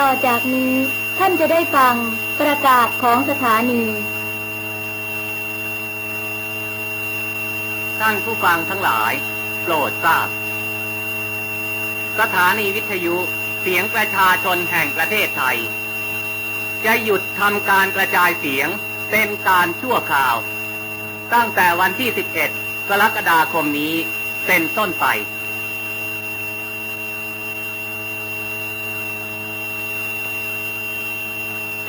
ต่อจากนี้ท่านจะได้ฟังประกาศของสถานี ท่านผู้ฟังทั้งหลาย โปรดทราบ สถานีวิทยุเสียงประชาชนแห่งประเทศไทย จะหยุดทำการกระจายเสียงเป็นการชั่วคราว ตั้งแต่วันที่ 11 กรกฎาคมนี้เป็นต้นไป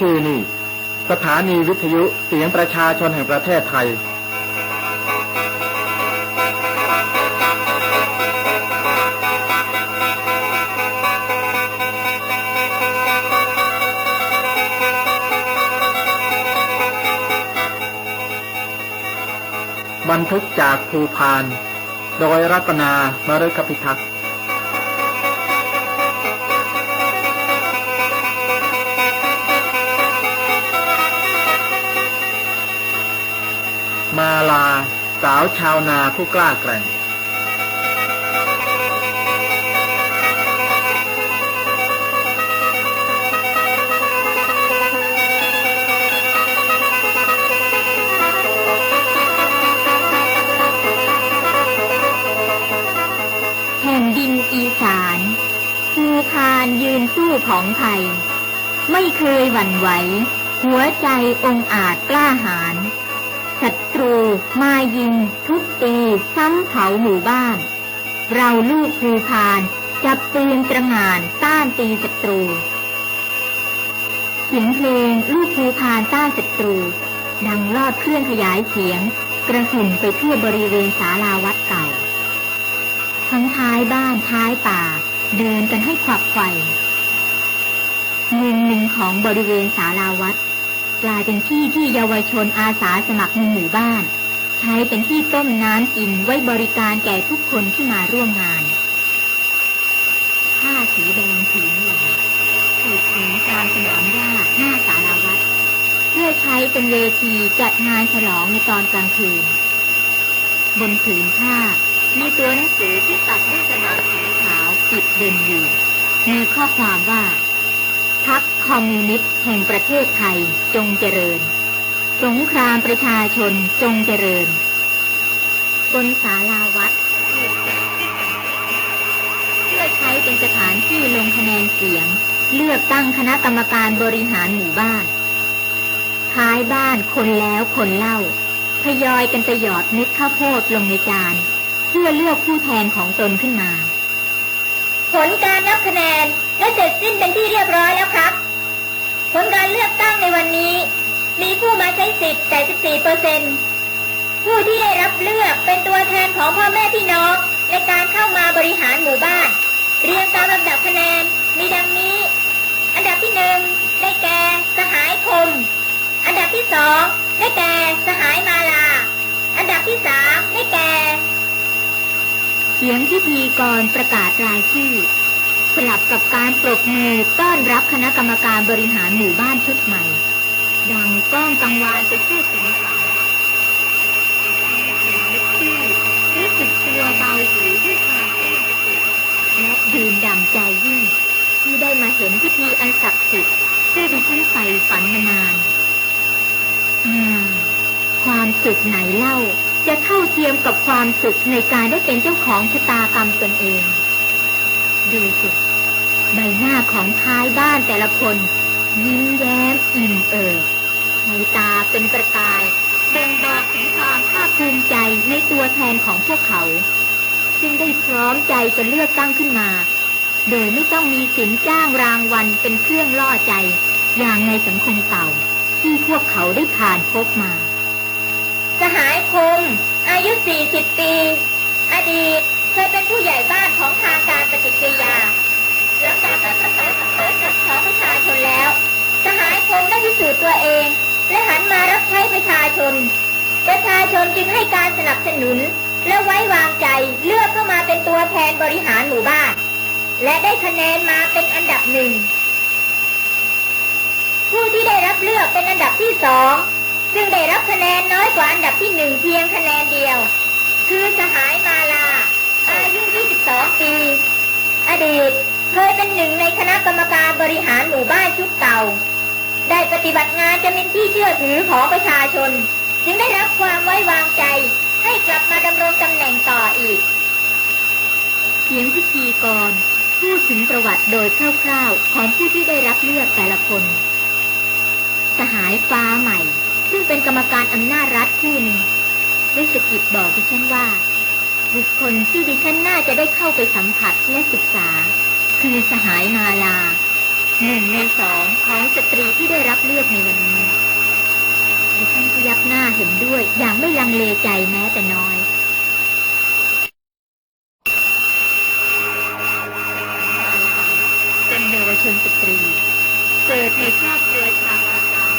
ที่นี่ สถานีวิทยุเสียงประชาชนแห่งประเทศไทยบันทึกจากภูพาน โดยรัตนามฤคพิทักษ์ สาวชาวนาผู้กล้าแกร่ง แผ่นดินอีสานภูคานยืนสู้ของไทย ไม่เคยหวั่นไหว หัวใจองอาจกล้าหาญ ตรู มายิง ทุบตี ซ้ำเผาหมู่บ้าน เราลูกภูพาน จับปืนตระหง่านต้านตีศัตรูเสียงเพลงลูกภูพานต้านศัตรู ดังลอดเครื่องขยายเสียง กระหึ่มไปทั่วบริเวณศาลาวัดเก่า ทั้งท้ายบ้านท้ายป่า เดินกันให้ขวักไขว่มุมหนึ่งของบริเวณศาลาวัด กลายเป็นที่ที่เยาวชนอาสาสมัครในหมู่บ้าน ใช้เป็นที่ต้มน้ำกินไว้บริการแก่ทุกคนที่มาร่วมงานผ้าสีแดงสีเหลืองถูกผืนตามสนามหญ้าหน้าศาลาวัดเพื่อใช้เป็นเวทีจัดงานฉลองในตอนกลางคืน บนผืนผ้า มีตัวหนังสือที่ตัดด้วยกระดาษสีขาวปิดเด่นอยู่มีข้อความว่า พัก คอมมิวนิสต์แห่งประเทศไทยจงเจริญ สงครามประชาชนจงเจริญ บนศาลาวัดถูกเพื่อใช้เป็นสถานที่ลงคะแนนเสียง เลือกตั้งคณะกรรมการบริหารหมู่บ้านท้ายบ้านคนแล้วคนเล่าทยอยกันไปหยอดเม็ดข้าวโพดลงในจาน เพื่อเลือกผู้แทนของตนขึ้นมา ผลการนับคะแนนได้เสร็จสิ้นเป็นที่เรียบร้อยแล้วครับ ผลการเลือกตั้งในวันนี้ มีผู้มาใช้สิทธิ์ 84เปอร์เซ็นผู้ที่ได้รับเลือกเป็นตัวแทนของพ่อแม่พี่น้องในการเข้ามาบริหารหมู่บ้าน เรียงตามลำดับคะแนนมีดังนี้ อันดับที่หนึ่งได้แก่สหายคม อันดับที่สองได้แก่สหายมาลา อันดับที่สามได้แก่เสียงพิธีกรประกาศรายชื่อ สลับกับการปรบมือต้อนรับคณะกรรมการบริหารหมู่บ้านชุดใหม่ ดังก้องกังวานไปทั่วถึงฝันรู้สึกตัวเบาหูด้วยความปลื้มปิติและดื่มด่ำใจยิ่ง ที่ได้มาเห็นพิธีอันศักดิ์สิทธิ์ที่ดิฉันใฝ่ฝันมานานอืมความสุขไหนเล่า จะเท่าเทียมกับความสุขในการได้เป็นเจ้าของชะตากรรมตนเอง ดูสิ ใบหน้าของท้ายบ้านแต่ละคน ยิ้มแย้มอิ่มเอิบในตาเป็นประกายบ่งบอกถึงความภาคภูมิใจในตัวแทนของพวกเขา ซึ่งได้พร้อมใจจะเลือกตั้งขึ้นมา โดยไม่ต้องมีสินจ้างรางวัลเป็นเครื่องล่อใจ อย่างในสังคมเก่า ที่พวกเขาได้ผ่านพบมา สหายคมอายุ 40 ปี อดีตเคยเป็นผู้ใหญ่บ้านของทางการปฏิกิริยา หลังจากการประกาศของประชาชนแล้ว สหายคมได้พิสูจน์ตัวเอง และหันมารับใช้ประชาชน ประชาชนจึงให้การสนับสนุน และไว้วางใจเลือกเข้ามาเป็นตัวแทนบริหารหมู่บ้าน และได้คะแนนมาเป็นอันดับหนึ่งผู้ที่ได้รับเลือกเป็นอันดับที่สองซึ่งได้รับคะแนนน้อยกว่าอันดับที่หนึ่งเพียงคะแนนเดียว คือสหายมาลา อายุ 22 ปี อดีต เคยเป็นหนึ่งในคณะกรรมการบริหารหมู่บ้านชุดเก่า ได้ปฏิบัติงานจะเป็นที่เชื่อถือของประชาชน จึงได้รับความไว้วางใจ ให้กลับมาดำรงตำแหน่งต่ออีกเสียงพิธีกรพูดถึงประวัติโดยคร่าวๆ ของผู้ที่ได้รับเลือกแต่ละคน สหายฟ้าใหม่ ซึ่งเป็นกรรมการอำนาจรัฐผู้หนึ่งได้สะกิดบอกดิฉันว่า บุคคลที่ดิฉันน่าจะได้เข้าไปสัมผัสและศึกษา คือสหายมาลาหนึ่งในสองของสตรีที่ได้รับเลือกในวันนี้ดิฉันพยักหน้าเห็นด้วยอย่างไม่ลังเลใจแม้แต่น้อย เป็นเยาวชนสตรี เกิดในครอบครัวชาวอาการ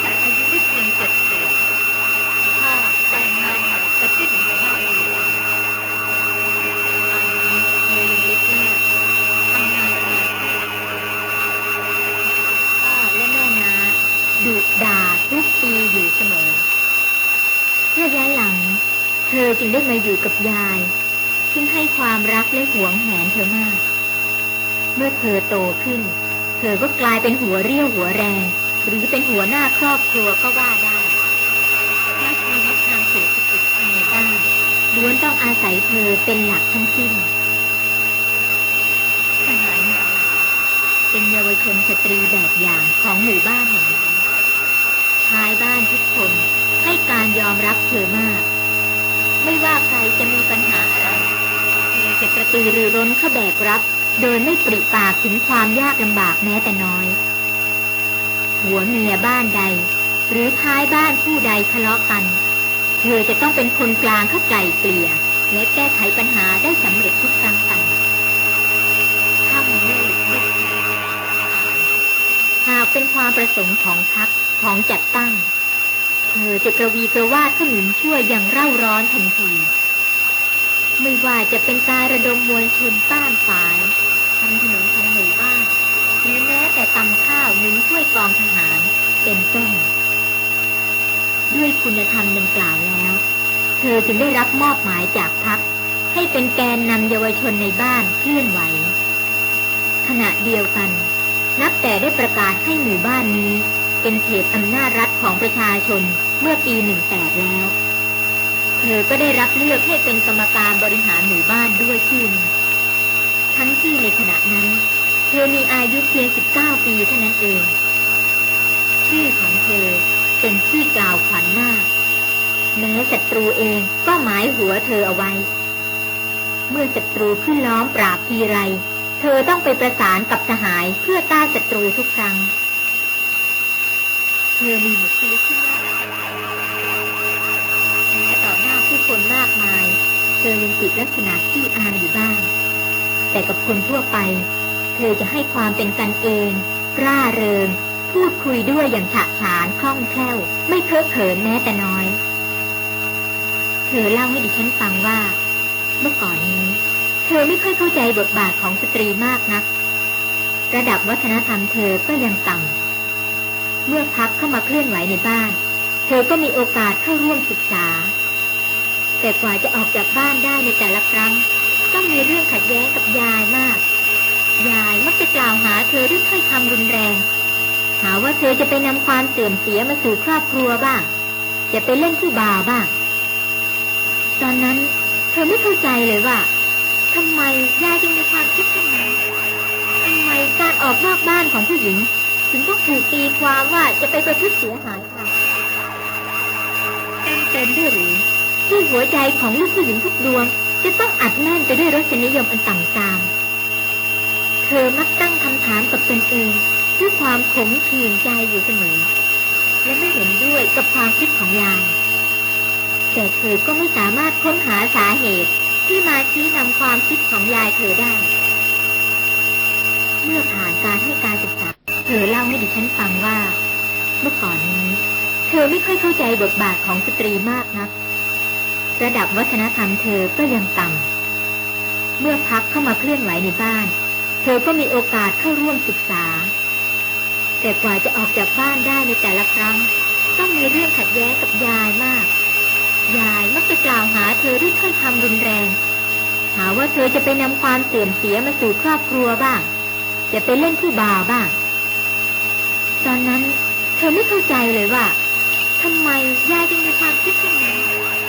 แต่อายุได้เพียงเจ็ดขวบพ่อแต่งงานใหม่กับผู้หญิงในบ้านอยู่ตอนนี้เธอยังเล็กมากทำงานอะไรพ่อและแม่นาดุด่าทุกปีอยู่เสมอระยะหลัง เธอ จึงได้มาอยู่กับยาย ซึ่งให้ความรักและหวงแหนเธอมาก เมื่อเธอโตขึ้น เธอก็กลายเป็นหัวเรี่ยวหัวแรง หรือเป็นหัวหน้าครอบครัวก็ว่าได้หน้าที่ในทางเศรษฐกิจภายในบ้านล้วนต้องอาศัยเธอเป็นหลักทั้งสิ้นสหายมาลาเป็นเยาวชนสตรีแบบอย่างของหมู่บ้านแห่งนี้ชายบ้านทุกคนให้การยอมรับเธอมาก ไม่ว่าใครจะมีปัญหาอะไรเธอจะกระตือรือร้นเข้าแบกรับ โดยไม่ปริปากถึงความยากลำบากแม้แต่น้อย หัวเมียบ้านใด หรือท้ายบ้านผู้ใดทะเลาะกัน เธอจะต้องเป็นคนกลางเข้าไกล่เกลี่ยและแก้ไขปัญหาได้สำเร็จทุกครั้งไปถ้ามันไม่หลุดไม่หากเป็นความประสงค์ของพักของจัดตั้ง เธอจะกระวีกระวาดขนุนช่วยอย่างเร่าร้อนทันทีไม่ว่าจะเป็นการระดมมวลชนต้านฝ่ายทำถนนของหมู่บ้านหรือแม้แต่ตำข้าวหนุนช่วยกองทหารเป็นต้นด้วยคุณธรรมดังกล่าวแล้ว เธอจึงได้รับมอบหมายจากพักให้เป็นแกนนำเยาวชนในบ้านเคลื่อนไหว ขณะเดียวกัน นับแต่ได้ประกาศให้หมู่บ้านนี้ เป็นเขตอำนาจรัฐของประชาชน เมื่อปี 18 แล้ว เธอก็ได้รับเลือกให้เป็นกรรมการบริหารหมู่บ้านด้วยชื่อนึงทั้งที่ในขณะนั้น เธอมีอายุเพียง 19 ปีเท่านั้นเอง ชื่อของเธอเป็นที่อกล่าวขวัญหน้าแม้ศัตรูเองก็หมายหัวเธอเอาไว้ เมื่อศัตรูขึ้นล้อมปราบทีไร เธอต้องไปประสานกับสหายเพื่อต้านศัตรูทุกครั้ง เธอมีบุคลิกที่น่าากมาย เธอยังติดลักษณะที่อายอยู่บ้าง แต่กับคนทั่วไป เธอจะให้ความเป็นกันเอง ร่าเริง พูดคุยด้วยอย่างฉะฉานคล่องแคล่ว ไม่เคอะเขินแม้แต่น้อย เธอเล่าให้ดิฉันฟังว่า เมื่อก่อนนี้ เธอไม่ค่อยเข้าใจบทบาทของสตรีมากนัก ระดับวัฒนธรรมเธอก็ยังต่ำเมื่อพักเข้ามาเคลื่อนไหวในบ้าน เธอก็มีโอกาสเข้าร่วมศึกษา แต่กว่าจะออกจากบ้านได้ในแต่ละครั้ง ต้องมีเรื่องขัดแย้งกับยายมาก ยายมักจะกล่าวหาเธอด้วยถ้อยคำรุนแรง หาว่าเธอจะไปนำความเสื่อมเสียมาสู่ครอบครัวบ้าง จะไปเล่นผู้บ่าวบ้าง ตอนนั้นเธอไม่เข้าใจเลยว่าทำไมยายจึงมีความคิดเช่นนั้นทำไมการออกนอกบ้านของผู้หญิง ถึงต้องถูกตีความว่าจะไปประพฤติเสียหายค่ะเป็นเต็มด้วยหรือ ที่หัวใจของลูกผู้หญิงทุกดวง จะต้องอัดแน่นไปด้วยรสนิยมอันต่ำตามเธอมักตั้งคำถามกับตนเองด้วยความขมขื่นใจอยู่เสมอ และไม่เห็นด้วยกับความคิดของยายแต่เธอก็ไม่สามารถค้นหาสาเหตุที่มาชี้นำความคิดของยายเธอได้ เมื่อผ่านการให้การศึกษา เธอเล่าให้ดิฉันฟังว่า เมื่อก่อนนี้ เธอไม่ค่อยเข้าใจบทบาทของสตรีมากนัก ระดับวัฒนธรรมเธอก็ยังต่ำ เมื่อพักเข้ามาเคลื่อนไหวในบ้าน เธอก็มีโอกาสเข้าร่วมศึกษา แต่กว่าจะออกจากบ้านได้ในแต่ละครั้ง ต้องมีเรื่องขัดแย้งกับยายมาก ยายมักจะกล่าวหาเธอด้วยถ้อยคำรุนแรง หาว่าเธอจะไปนำความเสื่อมเสียมาสู่ครอบครัวบ้าง จะไปเล่นที่บาร์บ้าง ตอนนั้นเธอไม่เข้าใจเลยว่าทำไมยายจึงมีความคิดเช่นนั้น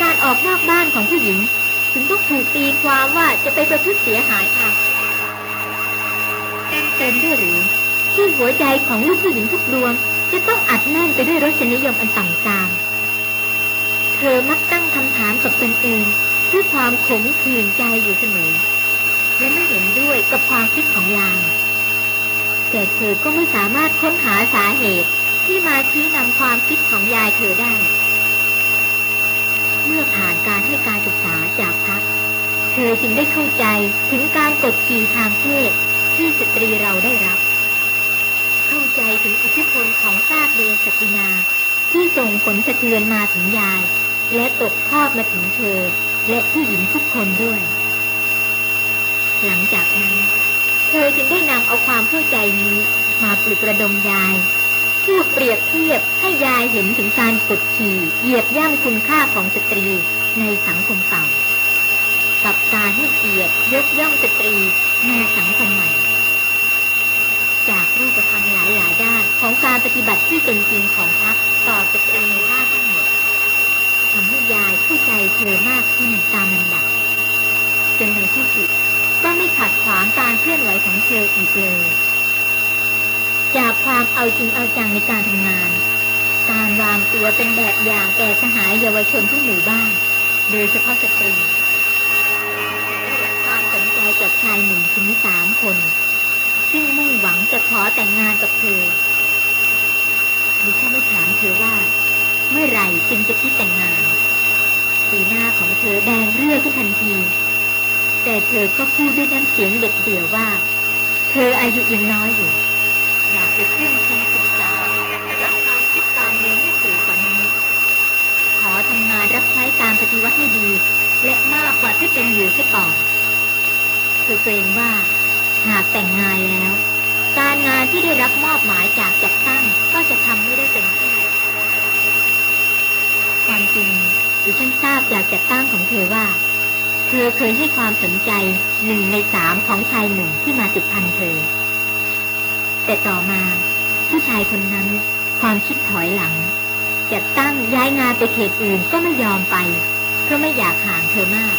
การออกนอกบ้านของผู้หญิง ถึงต้องถูกตีความว่าจะไปประพฤติเสียหายค่ะเต็มด้วยหรือที่หัวใจของลูกผู้หญิงทุกดวง จะต้องอัดแน่นไปด้วยรสนิยมอันต่ำตามเธอมักตั้งคำถามกับตนเองด้วยความขมขื่นใจอยู่เสมอ และไม่เห็นด้วยกับความคิดของยายแต่เธอก็ไม่สามารถค้นหาสาเหตุที่มาชี้นำความคิดของยายเธอได้ เมื่อผ่านการให้การศึกษาจากพัก เธอจึงได้เข้าใจถึงการกดขี่ทางเพศที่สตรีเราได้รับ เข้าใจถึงอิทธิพลของซากเดสตินา ที่ส่งผลสะเทือนมาถึงยาย และตกทอดมาถึงเธอ และผู้หญิงทุกคนด้วย หลังจากนั้น เธอจึงได้นำเอาความเข้าใจนี้มาปลุกระดมยาย พูดเปรียบเทียบให้ยายเห็นถึงการกดขี่เหยียบย่ำคุณค่าของสตรีในสังคมเก่ากับการให้เกียรติยกย่องสตรีในสังคมใหม่ จากรูปธรรมหลายๆด้านของการปฏิบัติที่เป็นจริงของพรรคต่อสตรีในบ้านทั้งหมดทำให้ยายเข้าใจเธอมากขึ้นตามลำดับจนในที่สุดก็ไม่ขัดขวางการเคลื่อนไหวของเธออีกเลย จากความเอาจริงเอาจังในการทำงาน การวางตัวเป็นแบบอย่างแก่สหายเยาวชนที่หมู่บ้าน โดยเฉพาะสตรีความสนใจจากชายหนึ่งถึงสามคน ซึ่งมุ่งหวังจะขอแต่งงานกับเธอดิฉันไม่ถามเธอว่า เมื่อไหร่จึงจะคิดแต่งงานสีหน้าของเธอแดงเรื่อขึ้นทันที แต่เธอก็พูดด้วยน้ำเสียงเด็ดเดี่ยวว่า เธออายุยังน้อยอยู่ อยากไปขึ้นทุนศึกษารับความคิดการเรียให้สูงกว่านี้ ขอทำงานรับใช้การปฏิวัติให้ดี และมากกว่าที่เป็นอยู่เสียก่อนเธอเกรงว่า หากแต่งงานแล้ว การงานที่ได้รับมอบหมายจากจัดตั้งก็จะทำไม่ได้เต็มที่ความจริงดิฉันทราบจากจัดตั้งของเธอว่า เธอเคยให้ความสนใจหนึ่งในสามของชายหนุ่มที่มาติดพันเธอ แต่ต่อมาผู้ชายคนนั้น ความคิดถอยหลังจัดตั้งย้ายงานไปเขตอื่นก็ไม่ยอมไป เพราะไม่อยากห่างเธอมาก